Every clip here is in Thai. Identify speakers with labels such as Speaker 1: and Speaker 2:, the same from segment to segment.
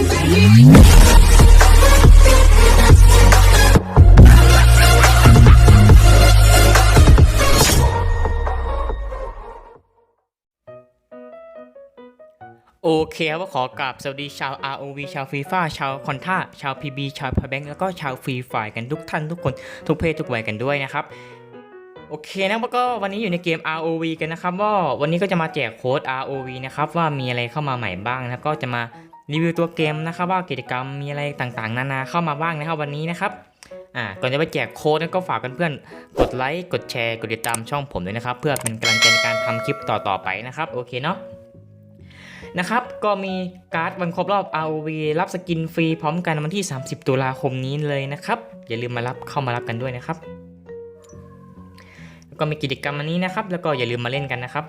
Speaker 1: โอเคครับขอกราบสวัสดีชาว ROV ชาวฟีฟ่าชาวคอนท่าชาว PB ชาวพาแบงแล้วก็ชาวฟรีไฟกันทุกท่านทุกคนทุกเพศทุกวัยกันด้วยนะครับ โอเคนะแล้วก็วันนี้อยู่ในเกม ROV กันนะครับว่าวันนี้ก็จะมาแจกโค้ด ROV นะครับว่ามีอะไรเข้ามาใหม่บ้างนะก็จะมา รีวิวตัวเกมนะครับว่ากิจกรรมมีอะไรต่างๆ นานาเข้ามาบ้างนะครับวันนี้นะครับอ่าก่อนจะไปแจกโค้ดนะก็ฝากเพื่อนๆกดไลค์กดแชร์กดติดตามช่องผมด้วยนะครับ เพื่อเป็นกำลังใจในการทำคลิปต่อๆไปนะครับโอเคเนาะนะครับก็มีการ์ดวันครบรอบ ROV รับสกินฟรีพร้อมกันวันที่ 30 ตุลาคมนี้เลยนะครับ อย่าลืมมารับเข้ามารับกันด้วยนะครับ แล้วก็มีกิจกรรมอันนี้นะครับ แล้วก็อย่าลืมมาเล่นกันนะครับ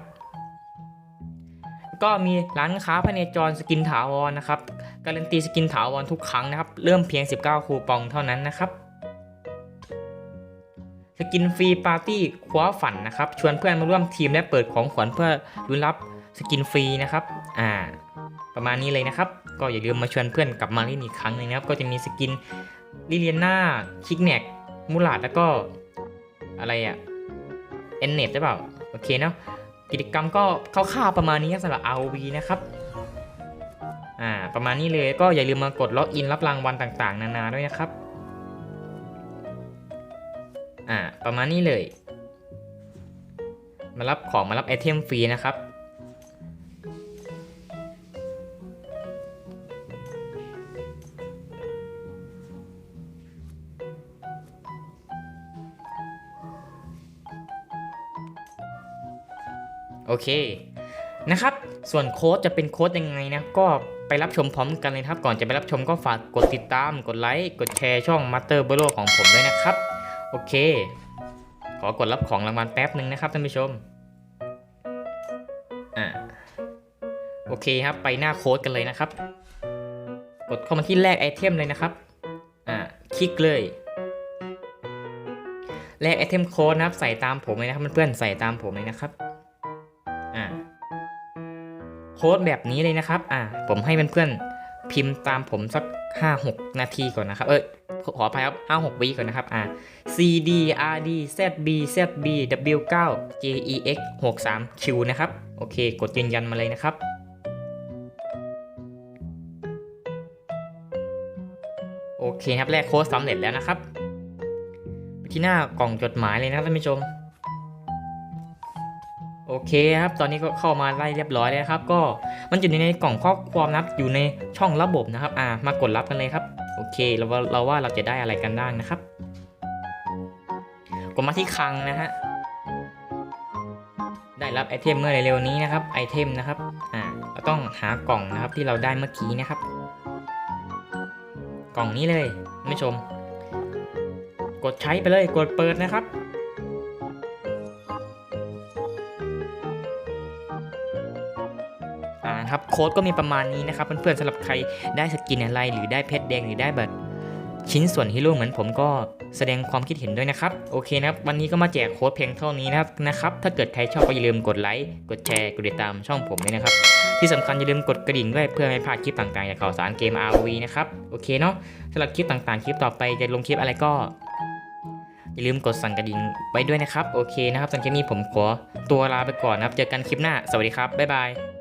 Speaker 1: ก็มีร้านค้าพเนจรสกินถาวรนะครับ การันตีสกินถาวรทุกครั้งนะครับ เริ่มเพียง 19 คูปองเท่านั้นนะครับ สกินฟรีปาร์ตี้คว้าฝันนะครับ ชวนเพื่อนมาร่วมทีมและเปิดของขวัญเพื่อลุ้นรับสกินฟรีนะครับ อ่า ประมาณนี้เลยนะครับ ก็อย่าลืมมาชวนเพื่อนกลับมาเล่นอีกครั้งหนึงนะครับ ก็จะมีสกินลิเลียนาคิกแนกมูลาดแล้วก็อะไรอะเอ็นเน็ตหรือเปล่า โอเคเนาะ กิจกรรมก็คร่าวๆประมาณนี้สำหรับ ROV นะครับอ่าประมาณนี้เลยก็อย่าลืมมากดล็อกอินรับรางวัลต่างๆ นานาด้วยนะครับอ่าประมาณนี้เลย มารับของมารับไอเทมฟรีนะครับ โอเคนะครับ ส่วนโค้ดจะเป็นโค้ดยังไงนะก็ไปรับชมพร้อมกันเลยครับ ก่อนจะไปรับชมก็ฝากกดติดตาม กดไลค์ กดแชร์ช่อง Master b o r o ของผมด้วยนะครับ โอเค ขอกดรับของรางวัลแป๊บหนึ่งนะครับท่านผู้ชม อ่า โอเคครับ ไปหน้าโค้ดกันเลยนะครับ กดเข้ามาที่แรกไอเทมเลยนะครับ อ่า คลิกเลย แลกไอเทมโค้ดนะครับ ใส่ตามผมเลยนะครับเพื่อนๆ ใส่ตามผมเลยนะครับ อ่าโค้ดแบบนี้เลยนะครับ อ่า ผมให้เพื่อนๆพิมพ์ตามผมสัก 5-6 นาทีก่อนนะครับ เออขออภัยครับ 5-6 วิก่อนนะครับ อ่า C D R D Z B Z B W 9 J E X 6 3 Q นะครับ โอเค กดยืนยันมาเลยนะครับโอเคครับแลกโค้ดสำเร็จแล้วนะครับ ที่หน้ากล่องจดหมายเลยนะครับท่านผู้ชม โอเคครับ ตอนนี้ก็เข้ามาไล่เรียบร้อยแล้วครับ ก็มันอยู่ในกล่องข้อความนับอยู่ในช่องระบบนะครับ อ่ามากดรับกันเลยครับ โอเค เราว่าเราว่าเราจะได้อะไรกันบ้างนะครับ กดมาที่คลังนะฮะ ได้รับไอเทมเมื่อเร็วๆนี้นะครับ ไอเทมนะครับ อ่าเราต้องหากล่องนะครับที่เราได้เมื่อกี้นะครับ กล่องนี้เลยท่ชม กดใช้ไปเลย กดเปิดนะครับ อ่าครับโค้ดก็มีประมาณนี้นะครับเพื่อนๆสำหรับใครได้สกินอะไร หรือได้เพชรแดงหรือได้แบบชิ้นส่วนฮีโร่เหมือนผมก็แสดงความคิดเห็นด้วยนะครับโอเคนะครับวันนี้ก็มาแจกโค้ดเพียงเท่านี้นะครับนะครับถ้าเกิดใครชอบก็อย่าลืมกดไลค์กดแชร์กดติดตามช่องผมด้วยนะครับ ที่สำคัญอย่าลืมกดกระดิ่งด้วยเพื่อไม่พลาดคลิปต่างๆจากข่าวสารเกม ROV นะครับโอเคเนาะสำหรับคลิปต่างๆ คลิปต่อไปจะลงคลิปอะไรก็อย่าลืมกดสั่นกระดิ่งไว้ด้วยนะครับโอเคนะครับตอนคลิปนี้ผมขอตัวลาไปก่อนนะครับเจอกันคลิปหน้าสวัสดีครับบ๊ายบาย